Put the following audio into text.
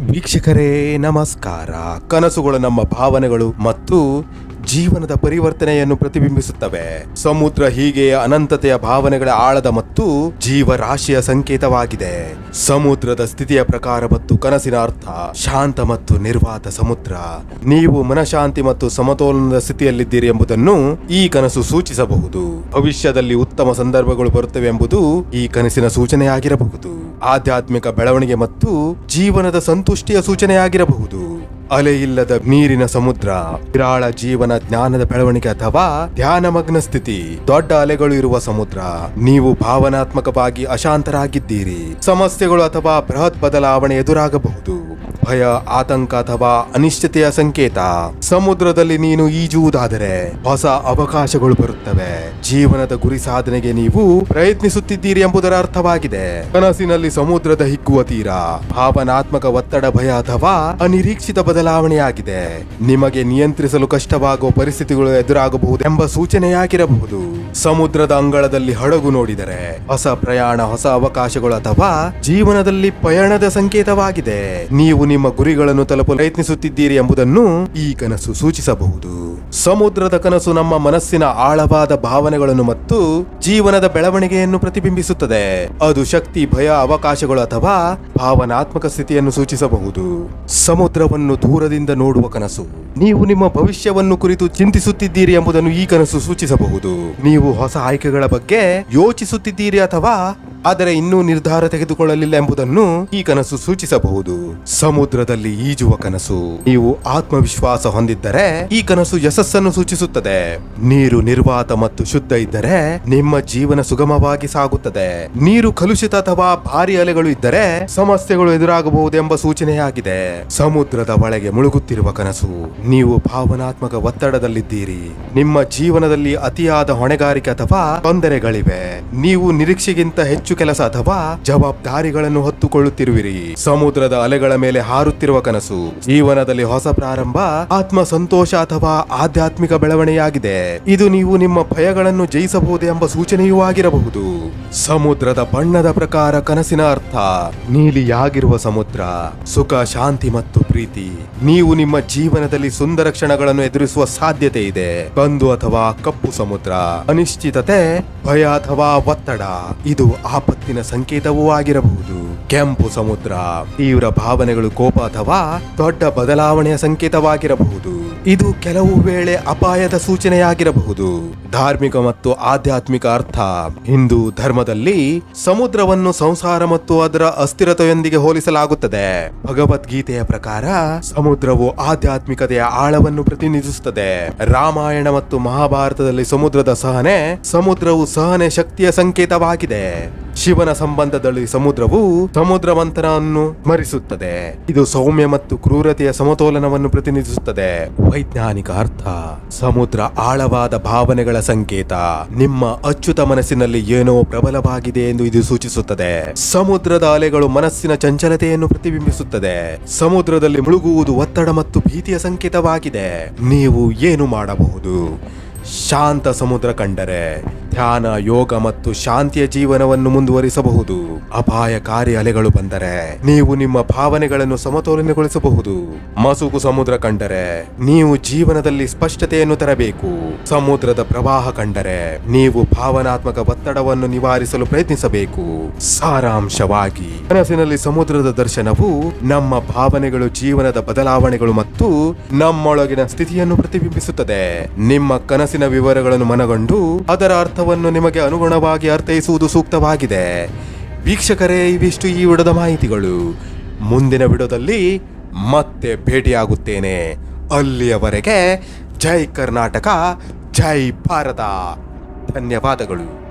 ವೀಕ್ಷಕರೇ ನಮಸ್ಕಾರ. ಕನಸುಗಳು ನಮ್ಮ ಭಾವನೆಗಳು ಮತ್ತು ಜೀವನದ ಪರಿವರ್ತನೆಯನ್ನು ಪ್ರತಿಬಿಂಬಿಸುತ್ತವೆ. ಸಮುದ್ರ ಹೀಗೆ ಅನಂತತೆಯ ಭಾವನೆಗಳ ಆಳದ ಮತ್ತು ಜೀವರಾಶಿಯ ಸಂಕೇತವಾಗಿದೆ. ಸಮುದ್ರದ ಸ್ಥಿತಿಯ ಪ್ರಕಾರ ಮತ್ತು ಕನಸಿನ ಅರ್ಥ, ಶಾಂತ ಮತ್ತು ನಿರ್ವಾತ ಸಮುದ್ರ. ನೀವು ಮನಶಾಂತಿ ಮತ್ತು ಸಮತೋಲನದ ಸ್ಥಿತಿಯಲ್ಲಿದ್ದೀರಿ ಎಂಬುದನ್ನು ಈ ಕನಸು ಸೂಚಿಸಬಹುದು. ಭವಿಷ್ಯದಲ್ಲಿ ಉತ್ತಮ ಸಂದರ್ಭಗಳು ಬರುತ್ತವೆ ಎಂಬುದು ಈ ಕನಸಿನ ಸೂಚನೆಯಾಗಿರಬಹುದು. ಆಧ್ಯಾತ್ಮಿಕ ಬೆಳವಣಿಗೆ ಮತ್ತು ಜೀವನದ ಸಂತುಷ್ಟಿಯ ಸೂಚನೆಯಾಗಿರಬಹುದು. ಅಲೆಯಿಲ್ಲದ ನೀರಿನ ಸಮುದ್ರ, ವಿರಾಳ ಜೀವನ ಜ್ಞಾನದ ಬೆಳವಣಿಗೆ ಅಥವಾ ಧ್ಯಾನಮಗ್ನ ಸ್ಥಿತಿ, ದೊಡ್ಡ ಅಲೆಗಳು ಇರುವ ಸಮುದ್ರ, ನೀವು ಭಾವನಾತ್ಮಕವಾಗಿ ಅಶಾಂತರಾಗಿದ್ದೀರಿ. ಸಮಸ್ಯೆಗಳು ಅಥವಾ ಬೃಹತ್ ಬದಲಾವಣೆ ಎದುರಾಗಬಹುದು. ಭಯ, ಆತಂಕ ಅಥವಾ ಅನಿಶ್ಚಿತೆಯ ಸಂಕೇತ. ಸಮುದ್ರದಲ್ಲಿ ನೀನು ಈಜುವುದಾದರೆ ಹೊಸ ಅವಕಾಶಗಳು ಬರುತ್ತವೆ. ಜೀವನದ ಗುರಿ ಸಾಧನೆಗೆ ನೀವು ಪ್ರಯತ್ನಿಸುತ್ತಿದ್ದೀರಿ ಎಂಬುದರ ಅರ್ಥವಾಗಿದೆ. ಕನಸಿನಲ್ಲಿ ಸಮುದ್ರದ ಹಿಗ್ಗುವ ತೀರ, ಭಾವನಾತ್ಮಕ ಒತ್ತಡ, ಭಯ ಅಥವಾ ಅನಿರೀಕ್ಷಿತ ಬದಲಾವಣೆಯಾಗಿದೆ. ನಿಮಗೆ ನಿಯಂತ್ರಿಸಲು ಕಷ್ಟವಾಗುವ ಪರಿಸ್ಥಿತಿಗಳು ಎದುರಾಗಬಹುದು ಎಂಬ ಸೂಚನೆಯಾಗಿರಬಹುದು. ಸಮುದ್ರದ ಅಂಗಳದಲ್ಲಿ ಹಡಗು ನೋಡಿದರೆ ಹೊಸ ಪ್ರಯಾಣ, ಹೊಸ ಅವಕಾಶಗಳು ಅಥವಾ ಜೀವನದಲ್ಲಿ ಪಯಣದ ಸಂಕೇತವಾಗಿದೆ. ನೀವು ಗುರಿಗಳನ್ನು ತಲುಪಲು ಪ್ರಯತ್ನಿಸುತ್ತಿದ್ದೀರಿ ಎಂಬುದನ್ನು ಈ ಕನಸು ಸೂಚಿಸಬಹುದು. ಸಮುದ್ರದ ಕನಸು ನಮ್ಮ ಮನಸ್ಸಿನ ಆಳವಾದ ಭಾವನೆಗಳನ್ನು ಮತ್ತು ಜೀವನದ ಬೆಳವಣಿಗೆಯನ್ನು ಪ್ರತಿಬಿಂಬಿಸುತ್ತದೆ. ಅದು ಶಕ್ತಿ, ಭಯ, ಅವಕಾಶಗಳು ಅಥವಾ ಭಾವನಾತ್ಮಕ ಸ್ಥಿತಿಯನ್ನು ಸೂಚಿಸಬಹುದು. ಸಮುದ್ರವನ್ನು ದೂರದಿಂದ ನೋಡುವ ಕನಸು. ನೀವು ನಿಮ್ಮ ಭವಿಷ್ಯವನ್ನು ಕುರಿತು ಚಿಂತಿಸುತ್ತಿದ್ದೀರಿ ಎಂಬುದನ್ನು ಈ ಕನಸು ಸೂಚಿಸಬಹುದು. ನೀವು ಹೊಸ ಆಯ್ಕೆಗಳ ಬಗ್ಗೆ ಯೋಚಿಸುತ್ತಿದ್ದೀರಿ ಅಥವಾ ಆದರೆ ಇನ್ನೂ ನಿರ್ಧಾರ ತೆಗೆದುಕೊಳ್ಳಲಿಲ್ಲ ಎಂಬುದನ್ನು ಈ ಕನಸು ಸೂಚಿಸಬಹುದು. ಸಮುದ್ರದಲ್ಲಿ ಈಜುವ ಕನಸು. ನೀವು ಆತ್ಮವಿಶ್ವಾಸ ಹೊಂದಿದ್ದರೆ ಈ ಕನಸು ಯಶಸ್ಸನ್ನು ಸೂಚಿಸುತ್ತದೆ. ನೀರು ನಿರ್ವಾತ ಮತ್ತು ಶುದ್ಧ ಇದ್ದರೆ ನಿಮ್ಮ ಜೀವನ ಸುಗಮವಾಗಿ ಸಾಗುತ್ತದೆ. ನೀರು ಕಲುಷಿತ ಅಥವಾ ಭಾರಿ ಅಲೆಗಳು ಇದ್ದರೆ ಸಮಸ್ಯೆಗಳು ಎದುರಾಗಬಹುದೆಂಬ ಸೂಚನೆಯಾಗಿದೆ. ಸಮುದ್ರದ ಒಳಗೆ ಮುಳುಗುತ್ತಿರುವ ಕನಸು. ನೀವು ಭಾವನಾತ್ಮಕ ಒತ್ತಡದಲ್ಲಿದ್ದೀರಿ. ನಿಮ್ಮ ಜೀವನದಲ್ಲಿ ಅತಿಯಾದ ಹೊಣೆಗಾರಿಕೆ ಅಥವಾ ತೊಂದರೆಗಳಿವೆ. ನೀವು ನಿರೀಕ್ಷೆಗಿಂತ ಹೆಚ್ಚು ಕೆಲಸ ಅಥವಾ ಜವಾಬ್ದಾರಿಗಳನ್ನು ಹೊತ್ತುಕೊಳ್ಳುತ್ತಿರುವಿರಿ. ಸಮುದ್ರದ ಅಲೆಗಳ ಮೇಲೆ ಹಾರುತ್ತಿರುವ ಕನಸು, ಜೀವನದಲ್ಲಿ ಹೊಸ ಪ್ರಾರಂಭ, ಆತ್ಮ ಸಂತೋಷ ಅಥವಾ ಆಧ್ಯಾತ್ಮಿಕ ಬೆಳವಣಿಗೆಯಾಗಿದೆ. ಇದು ನೀವು ನಿಮ್ಮ ಭಯಗಳನ್ನು ಜಯಿಸಬಹುದು ಎಂಬ ಸೂಚನೆಯೂ ಆಗಿರಬಹುದು. ಸಮುದ್ರದ ಬಣ್ಣದ ಪ್ರಕಾರ ಕನಸಿನ ಅರ್ಥ, ನೀಲಿಯಾಗಿರುವ ಸಮುದ್ರ, ಸುಖ, ಶಾಂತಿ ಮತ್ತು ಪ್ರೀತಿ. ನೀವು ನಿಮ್ಮ ಜೀವನದಲ್ಲಿ ಸುಂದರ ಕ್ಷಣಗಳನ್ನು ಎದುರಿಸುವ ಸಾಧ್ಯತೆ ಇದೆ. ಕಂದು ಅಥವಾ ಕಪ್ಪು ಸಮುದ್ರ, ಅನಿಶ್ಚಿತತೆ, ಭಯ ಅಥವಾ ಒತ್ತಡ, ಇದು ಆಪತ್ತಿನ ಸಂಕೇತವೂ ಆಗಿರಬಹುದು. ಕೆಂಪು ಸಮುದ್ರ, ತೀವ್ರ ಭಾವನೆಗಳು ಕೋಪ ಅಥವಾ ದೊಡ್ಡ ಬದಲಾವಣೆಯ ಸಂಕೇತವಾಗಿರಬಹುದು. ಇದು ಕೆಲವು ವೇಳೆ ಅಪಾಯದ ಸೂಚನೆಯಾಗಿರಬಹುದು. ಧಾರ್ಮಿಕ ಮತ್ತು ಆಧ್ಯಾತ್ಮಿಕ ಅರ್ಥ, ಹಿಂದೂ ಧರ್ಮದಲ್ಲಿ ಸಮುದ್ರವನ್ನು ಸಂಸಾರ ಮತ್ತು ಅದರ ಅಸ್ಥಿರತೆಯೊಂದಿಗೆ ಹೋಲಿಸಲಾಗುತ್ತದೆ. ಭಗವದ್ಗೀತೆಯ ಪ್ರಕಾರ, ಸಮುದ್ರವು ಆಧ್ಯಾತ್ಮಿಕತೆಯ ಆಳವನ್ನು ಪ್ರತಿನಿಧಿಸುತ್ತದೆ. ರಾಮಾಯಣ ಮತ್ತು ಮಹಾಭಾರತದಲ್ಲಿ ಸಮುದ್ರದ ಸಹನೆ, ಸಮುದ್ರವು ಸಹನೆ ಶಕ್ತಿಯ ಸಂಕೇತವಾಗಿದೆ. ಶಿವನ ಸಂಬಂಧದಲ್ಲಿ ಸಮುದ್ರವು ಸಮುದ್ರ ಮಂಥನವನ್ನು ಸ್ಮರಿಸುತ್ತದೆ. ಇದು ಸೌಮ್ಯ ಮತ್ತು ಕ್ರೂರತೆಯ ಸಮತೋಲನವನ್ನು ಪ್ರತಿನಿಧಿಸುತ್ತದೆ. ವೈಜ್ಞಾನಿಕ ಅರ್ಥ. ಸಮುದ್ರ ಆಳವಾದ ಭಾವನೆಗಳ ಸಂಕೇತ. ನಿಮ್ಮ ಅಚ್ಚುತ ಮನಸ್ಸಿನಲ್ಲಿ ಏನೋ ಪ್ರಬಲವಾಗಿದೆ ಎಂದು ಇದು ಸೂಚಿಸುತ್ತದೆ. ಸಮುದ್ರದ ಅಲೆಗಳು ಮನಸ್ಸಿನ ಚಂಚಲತೆಯನ್ನು ಪ್ರತಿಬಿಂಬಿಸುತ್ತದೆ. ಸಮುದ್ರದಲ್ಲಿ ಮುಳುಗುವುದು ಒತ್ತಡ ಮತ್ತು ಭೀತಿಯ ಸಂಕೇತವಾಗಿದೆ. ನೀವು ಏನು ಮಾಡಬಹುದು? ಶಾಂತ ಸಮುದ್ರ ಕಂಡರೆ ಧ್ಯಾನ, ಯೋಗ ಮತ್ತು ಶಾಂತಿಯ ಜೀವನವನ್ನು ಮುಂದುವರಿಸಬಹುದು. ಅಪಾಯಕಾರಿ ಅಲೆಗಳು ಬಂದರೆ ನೀವು ನಿಮ್ಮ ಭಾವನೆಗಳನ್ನು ಸಮತೋಲನಗೊಳಿಸಬಹುದು. ಮಸುಕು ಸಮುದ್ರ ಕಂಡರೆ ನೀವು ಜೀವನದಲ್ಲಿ ಸ್ಪಷ್ಟತೆಯನ್ನು ತರಬೇಕು. ಸಮುದ್ರದ ಪ್ರವಾಹ ಕಂಡರೆ ನೀವು ಭಾವನಾತ್ಮಕ ಒತ್ತಡವನ್ನು ನಿವಾರಿಸಲು ಪ್ರಯತ್ನಿಸಬೇಕು. ಸಾರಾಂಶವಾಗಿ ಕನಸಿನಲ್ಲಿ ಸಮುದ್ರದ ದರ್ಶನವು ನಮ್ಮ ಭಾವನೆಗಳು, ಜೀವನದ ಬದಲಾವಣೆಗಳು ಮತ್ತು ನಮ್ಮೊಳಗಿನ ಸ್ಥಿತಿಯನ್ನು ಪ್ರತಿಬಿಂಬಿಸುತ್ತದೆ. ನಿಮ್ಮ ಕನಸಿನ ವಿವರಗಳನ್ನು ಮನಗಂಡು ಅದರ ಅರ್ಥವನ್ನು ನಿಮಗೆ ಅನುಗುಣವಾಗಿ ಅರ್ಥೈಸುವುದು ಸೂಕ್ತವಾಗಿದೆ. ವೀಕ್ಷಕರೇ, ಇವಿಷ್ಟು ಈ ವಿಡದ ಮಾಹಿತಿಗಳು. ಮುಂದಿನ ವಿಡೋದಲ್ಲಿ ಮತ್ತೆ ಭೇಟಿಯಾಗುತ್ತೇನೆ. ಅಲ್ಲಿಯವರೆಗೆ ಜೈ ಕರ್ನಾಟಕ, ಜೈ ಭಾರತ. ಧನ್ಯವಾದಗಳು.